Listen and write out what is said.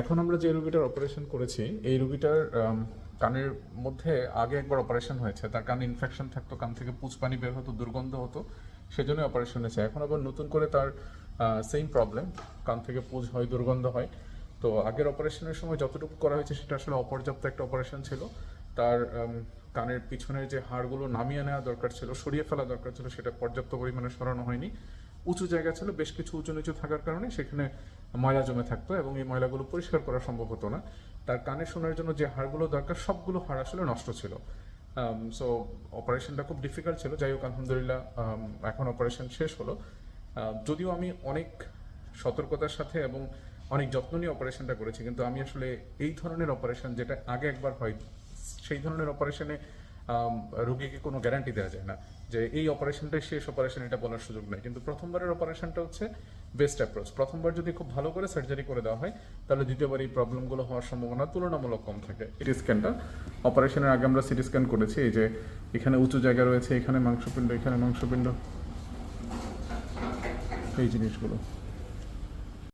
এখন আমরা যে রুগীটার অপারেশন করেছি, এই রুগীটার কানের মধ্যে আগে একবার অপারেশন হয়েছে। তার কানে ইনফেকশন থাকতো, কান থেকে পুঁজ পানি বের হতো, দুর্গন্ধ হতো, সেজন্য অপারেশন হয়েছে। এখন আবার নতুন করে তার সেম প্রবলেম কান থেকে পুঁজ হয়, দুর্গন্ধ হয়। তো আগের অপারেশনের সময় যতটুকু করা হয়েছে, সেটা আসলে অপর্যাপ্ত একটা অপারেশন ছিল। তার কানের পিছনের যে হাড়গুলো নামিয়ে নেওয়া দরকার ছিল, সরিয়ে ফেলা দরকার ছিল, সেটা পর্যাপ্ত পরিমাণে সরানো হয়নি। উঁচু জায়গা ছিল, বেশ কিছু উঁচু নিচু থাকার কারণে সেখানে ময়লা জমে থাকতো এবং এই ময়লাগুলো পরিষ্কার করা সম্ভব হতো না। তার কানে শোনার জন্য যে হাড়গুলো দরকার, সবগুলো হাড় আসলে নষ্ট ছিল। সো অপারেশনটা খুব ডিফিকাল্ট ছিল। যাই হোক, আলহামদুলিল্লাহ এখন অপারেশন শেষ হলো। যদিও আমি অনেক সতর্কতার সাথে এবং অনেক যত্ন নিয়ে অপারেশনটা করেছি, কিন্তু আমি আসলে এই ধরনের অপারেশন যেটা আগে একবার হয়, সেই ধরনের অপারেশনে রোগীকে কোনো গ্যারান্টি দেওয়া যায় না যে এই অপারেশনটাই শেষ অপারেশন এটা বলার সুযোগ নেই। কিন্তু প্রথমবারের অপারেশনটা হচ্ছে বেস্ট অ্যাপ্রোচ প্রথমবার যদি খুব ভালো করে সার্জারি করে দেওয়া হয়, তাহলে দ্বিতীয়বার এই প্রবলেমগুলো হওয়ার সম্ভাবনা তুলনামূলক কম থাকে। সিটি স্ক্যানটা অপারেশনের আগে আমরা সিটি স্ক্যান করেছি, এই যে এখানে উঁচু জায়গা রয়েছে, এখানে মাংসপিণ্ড এখানে মাংসপিণ্ড। এই জিনিসগুলো।